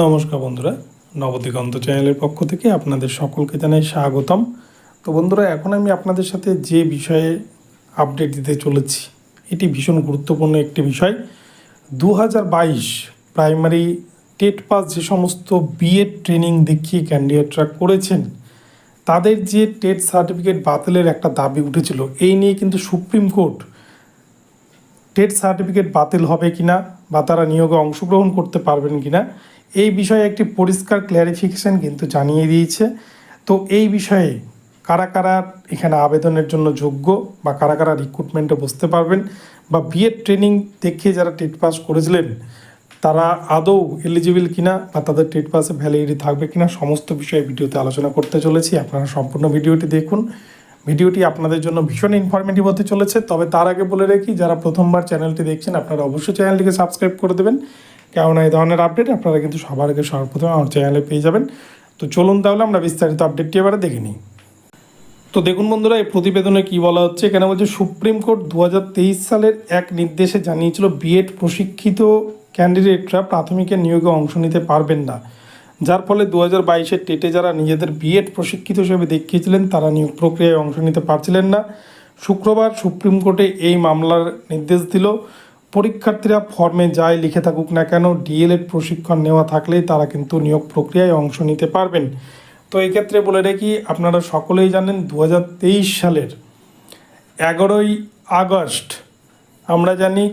নমস্কার বন্ধুরা, নবদিগন্ত চ্যানেলের পক্ষ থেকে আপনাদের সকলকে জানাই স্বাগতম। তো বন্ধুরা, এখন আমি আপনাদের সাথে যে বিষয়ে আপডেট দিতে চলেছি, এটি ভীষণ গুরুত্বপূর্ণ একটি বিষয়। দু হাজার বাইশ প্রাইমারি টেট পাস যে সমস্ত বিএড ট্রেনিং দেখিয়ে ক্যান্ডিডেটরা করেছেন, তাদের যে টেট সার্টিফিকেট বাতিলের একটা দাবি উঠেছিল, এই নিয়ে কিন্তু সুপ্রিম কোর্ট টেট সার্টিফিকেট বাতিল হবে কিনা বা তারা নিয়োগে অংশগ্রহণ করতে পারবেন কিনা এই বিষয়ে একটি পরিষ্কার ক্ল্যারিফিকেশন কিন্তু জানিয়ে দিয়েছে। তো এই বিষয়ে কারা কারা এখানে আবেদনের জন্য যোগ্য বা কারা কারা রিক্রুটমেন্টে বসতে পারবেন বা বিএড ট্রেনিং দেখে যারা টেট পাস করেছিলেন, তারা আদৌ এলিজিবল কিনা বা তাদের টেট পাসে ভ্যালিডিটি থাকবে কিনা, সমস্ত বিষয়ে ভিডিওতে আলোচনা করতে চলেছি। আপনারা সম্পূর্ণ ভিডিওটি দেখুন। ভিডিওটি আপনাদের জন্য ভীষণ ইনফরমেটিভ হতে চলেছে। তবে তার আগে বলে রাখি, যারা প্রথমবার চ্যানেলটি দেখছেন, আপনারা অবশ্যই চ্যানেলটিকে সাবস্ক্রাইব করে দেবেন। কেননা এই ধরনের আপডেট আপনারা কিন্তু সবার আগে সর্বপ্রথম আমার চ্যানেলে পেয়ে যাবেন। তো চলুন তাহলে আমরা বিস্তারিত আপডেটটি এবারে দেখে নিই। তো দেখুন বন্ধুরা, এই প্রতিবেদনে কি বলা হচ্ছে? এখানে বলছে, সুপ্রিম কোর্ট দু হাজার তেইশ সালের এক নির্দেশে জানিয়েছিল বিএড প্রশিক্ষিত ক্যান্ডিডেটরা প্রাথমিকের নিয়োগে অংশ নিতে পারবেন না। যার ফলে দু হাজার বাইশের টেটে যারা নিজেদের বিএড প্রশিক্ষিত হিসেবে দেখিয়েছিলেন, তারা নিয়োগ প্রক্রিয়ায় অংশ নিতে পারছিলেন না। শুক্রবার সুপ্রিম কোর্টে এই মামলার নির্দেশ দিল। পরীক্ষার্থীরা ফর্মে যায় লিখে থাকুক না কেন ডিএলএড প্রশিক্ষণ নেওয়া থাকলেই তারা কিন্তু নিয়োগ প্রক্রিয়ায় অংশ নিতে পারবেন। তো এক্ষেত্রে বলে রাখি, আপনারা সকলেই জানেন দু হাজার তেইশ সালের এগারোই আগস্ট আমরা জানি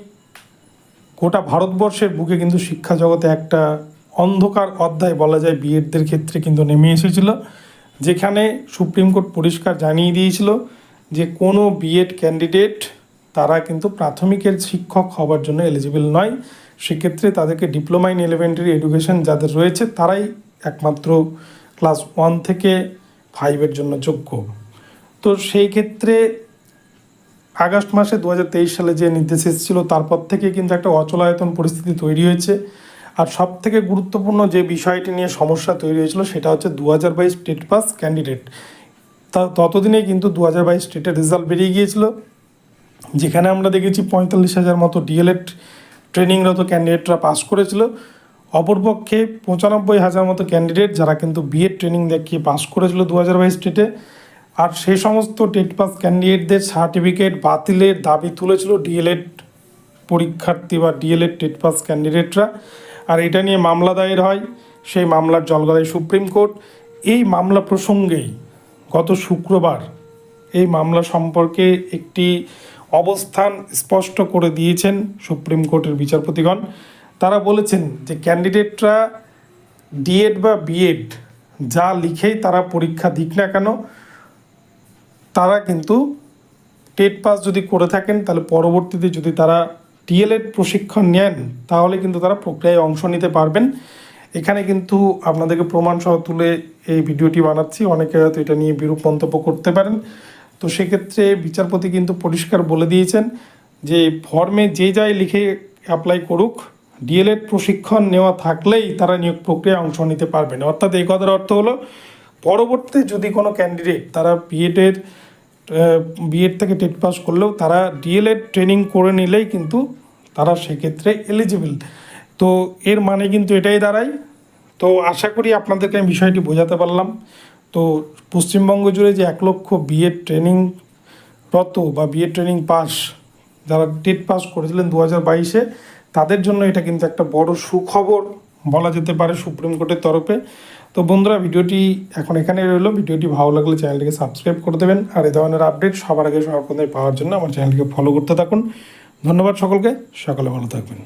গোটা ভারতবর্ষের বুকে কিন্তু শিক্ষা জগতে একটা অন্ধকার অধ্যায় বলা যায় বিএডদের ক্ষেত্রে কিন্তু নেমে এসেছিল, যেখানে সুপ্রিম কোর্ট পরিষ্কার জানিয়ে দিয়েছিল যে কোনো বিএড ক্যান্ডিডেট তারা কিন্তু প্রাথমিকের শিক্ষক হওয়ার জন্য এলিজিবল নয়। সেক্ষেত্রে তাদেরকে ডিপ্লোমা ইন এলিমেন্টারি এডুকেশন যাদের রয়েছে, তারাই একমাত্র ক্লাস ওয়ান থেকে ফাইভের জন্য যোগ্য। তো সেই ক্ষেত্রে আগস্ট মাসে দু হাজার তেইশ সালে যে নির্দেশ এসেছিল, তারপর থেকে কিন্তু একটা অচলায়তন পরিস্থিতি তৈরি হয়েছে। আর সব থেকে গুরুত্বপূর্ণ যে বিষয়টি নিয়ে সমস্যা তৈরি হয়েছিল, সেটা হচ্ছে দু হাজার বাইশ স্টেট পাস ক্যান্ডিডেট তা ততদিনেই কিন্তু দু হাজার বাইশ স্টেটের রেজাল্ট বেরিয়ে গিয়েছিল। যেখানে আমরা দেখেছি পঁয়তাল্লিশ হাজার মতো ডিএলএড ট্রেনিংরত ক্যান্ডিডেটরা পাস করেছিল। অপরপক্ষে পঁচানব্বই হাজার মতো ক্যান্ডিডেট যারা কিন্তু বিএড ট্রেনিং দেখিয়ে পাস করেছিল দু হাজার বাইশ স্টেটে আর সেই সমস্ত টেট পাস ক্যান্ডিডেটদের সার্টিফিকেট বাতিলের দাবি তুলেছিল ডিএলএড পরীক্ষার্থী বা D El Ed TET pass ক্যান্ডিডেটরা। আর এটা নিয়ে মামলা দায়ের হয়, সেই মামলার জলগদায় সুপ্রিম কোর্ট। এই মামলা প্রসঙ্গেই গত শুক্রবার এই মামলা সম্পর্কে একটি অবস্থান স্পষ্ট করে দিয়েছেন সুপ্রিম কোর্টের বিচারপতিগণ। তারা বলেছেন যে ক্যান্ডিডেটরা ডিএড বা বিএড যা লিখেই তারা পরীক্ষা দিক না কেন, তারা কিন্তু টেট পাস যদি করে থাকেন, তাহলে পরবর্তীতে যদি তারা ডিএলএড প্রশিক্ষণ নেন, তাহলে কিন্তু তারা প্রক্রিয়ায় অংশ নিতে পারবেন। এখানে কিন্তু আপনাদেরকে প্রমাণ সহ তুলে এই ভিডিওটি বানাচ্ছি। অনেকে হয়তো এটা নিয়ে বিরূপ মন্তব্য করতে পারেন। তো সেক্ষেত্রে বিচারপতি কিন্তু পরিষ্কার বলে দিয়েছেন যে ফর্মে যে যাই লিখে অ্যাপ্লাই করুক ডিএলএড প্রশিক্ষণ নেওয়া থাকলেই তারা নিয়োগ প্রক্রিয়ায় অংশ নিতে পারবেন অর্থাৎ এই কথার অর্থ হলো, পরবর্তীতে যদি কোনো ক্যান্ডিডেট তারা বিএডের বিএড থেকে টেট পাস করলেও তারা ডিএলএড ট্রেনিং করে নিলেই কিন্তু তারা সেক্ষেত্রে এলিজিবল তো এর মানে কিন্তু এটাই দাঁড়ায়। তো আশা করি আপনাদেরকে আমি বিষয়টি বোঝাতে পারলাম। তো পশ্চিমবঙ্গ জুড়ে যে এক লক্ষ বিএড ট্রেনিং রত বা বিএড ট্রেনিং পাস যারা টেট পাস করেছিলেন দু হাজার বাইশে, তাদের জন্য এটা কিন্তু একটা বড় সুখবর বলা যেতে পারে সুপ্রিম কোর্টের তরফে। তো বন্ধুরা, ভিডিওটি এখন এখানে রইল। ভিডিওটি ভালো লাগলে চ্যানেলটিকে সাবস্ক্রাইব করে দেবেন। আর এই ধরনের আপডেট সবার আগে সবার পাওয়ার জন্য আমার চ্যানেলটিকে ফলো করতে থাকুন। ধন্যবাদ সকলকে। সকলে ভালো থাকবেন।